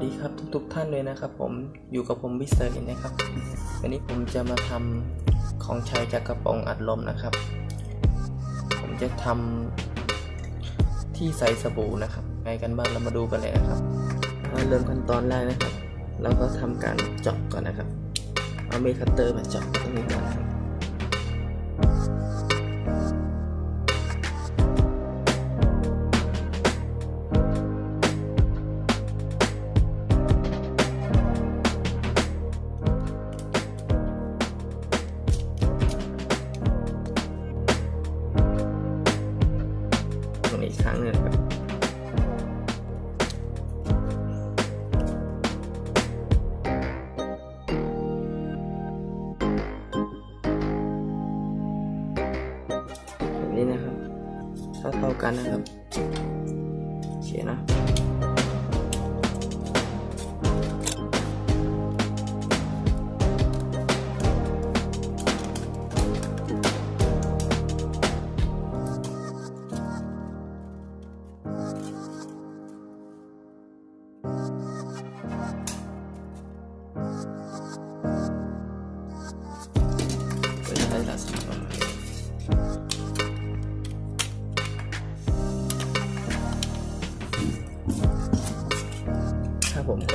สวัสดีครับทุกๆท่านเลยนะครับผมอยู่กับผมวิเตอร์นะครับ วันนี้ผมจะมาทำของใช้จากกระป๋องอัดลมนะครับ ผมจะทำที่ใส่สบู่นะครับไงกันบ้างเรามาดูกันเลยนะครับมาเริ่มขั้นตอนแรกนะครับ เราก็ทำการเจาะก่อนนะครับ เอาเมคัตเตอร์มาเจาะตรงนี้ก่อนนะครับ เท่าๆกันนะครับ โอเคนะ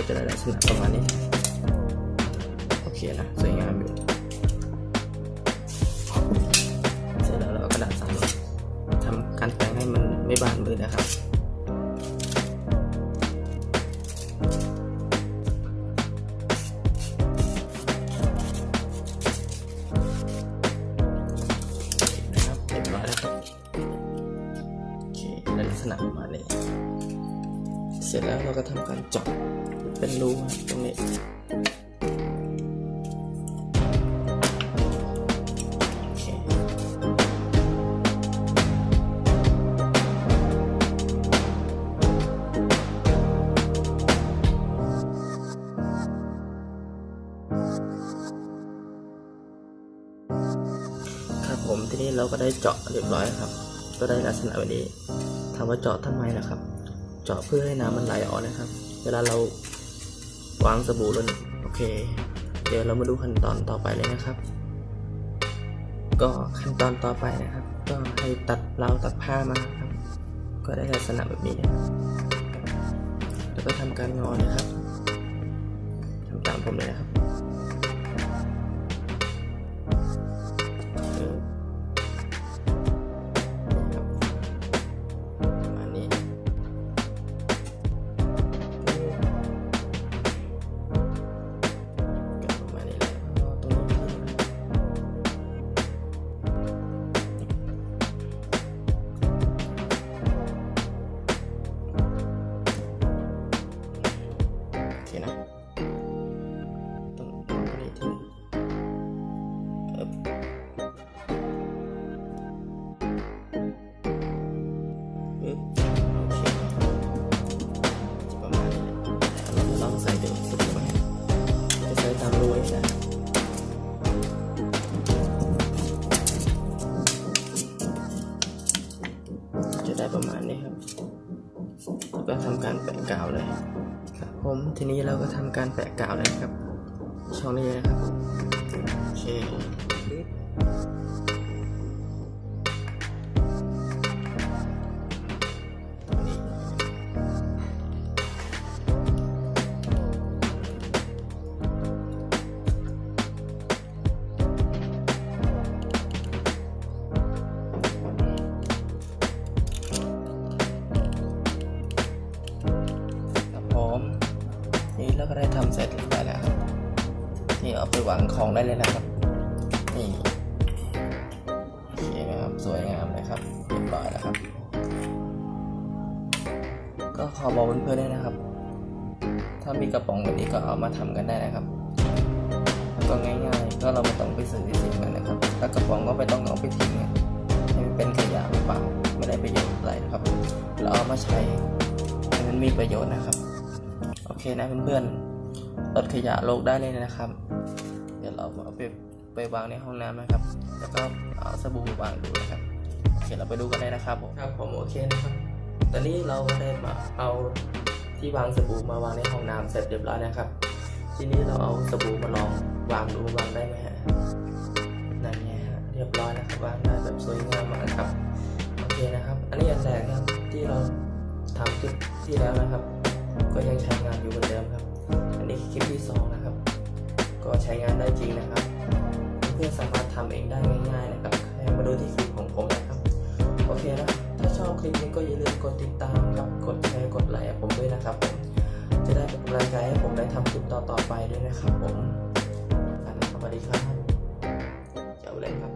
จะได้ลักษณะประมาณนี้ โอเคนะ สวยงามอยู่เสร็จแล้วเราก็กระดาษสามเหลี่ยมทำการแต่งให้มันไม่บานมือนะครับนะครับเรียบร้อยแล้วโอเคลักษณะประมาณนี้ เสร็จแล้วเราก็ทำการเจาะเป็นรูครับตรงนี้ครับผมทีนี้เราก็ได้เจาะเรียบร้อยครับ ก็ได้ลักษณะแบบนี้ถามว่าเจาะทำไมล่ะครับ เจาะเพื่อให้น้ำมันไหลออกนะครับ เวลาเราวางสบู่ลงโอเค เดี๋ยวเรามาดูขั้นตอนต่อไปเลยนะครับ ก็ขั้นตอนต่อไปนะครับ ก็ให้ตัดเราตัดผ้ามาครับ ก็ได้ลักษณะแบบนี้นะครับแล้วก็ทำการงอนะครับทำตามผมเลยนะครับ ใช้ตามรูไว้นะจะได้ประมาณนี้ครับ แล้วก็ทำการแปะกาวเลย ผมทีนี้เราก็ทำการแปะกาวเลยครับ ช่องนี้นะครับ โอเค ก็ได้ทำเสร็จเรียบร้อยแล้วนี่เอาไปวางของได้เลยนะครับ นี่โอเคไหมครับ สวยงามเลยครับเรียบร้อยแล้วครับ ก็ขอบอกเพื่อนๆด้วยนะครับ ถ้ามีกระป๋องแบบนี้ก็เอามาทำกันได้นะครับก็ง่ายๆ ก็เราไม่ต้องไปซื้อที่สิ่งกันนะครับ ถ้ากระป๋องก็ไม่ต้องเอาไปทิ้งให้มันเป็นขยะเปล่า ไม่ได้ประโยชน์อะไรนะครับ เราเอามาใช้มันมีประโยชน์นะครับ โอเคนะเพื่อนๆลดขยะโลกได้เลยนะครับ เดี๋ยวเราเอาไปไปวางในห้องน้ำนะครับ แล้วก็เอาสบู่วางดูนะครับโอเคเราไปดูกันเลยนะครับผมครับผมโอเคนะครับ ตอนนี้เราก็ได้มาเอาที่วางสบู่มาวางในห้องน้ำเสร็จเรียบร้อยนะครับ ทีนี้เราเอาสบู่มาลองวางดูวางได้ไหมฮะนั่นไงฮะเรียบร้อยนะครับวางได้แบบสวยงามมากครับโอเคนะครับ อันนี้อันแรกนะครับที่เราทำคลิปที่แล้วนะครับ ก็ยังใช้งานอยู่เหมือนเดิมครับ อันนี้คลิปที่สองนะครับ ก็ใช้งานได้จริงนะครับ เพื่อนสามารถทำเองได้ง่ายๆนะครับให้มาดูที่คลิปของผมนะครับ โอเคนะ ถ้าชอบคลิปนี้ก็อย่าลืมกดติดตามครับ กดแชร์ กดไลค์ให้ผมด้วยนะครับผมจะได้เป็นกำลังใจให้ผมได้ทำคลิปต่อๆไปด้วยนะครับผมสวัสดีครับ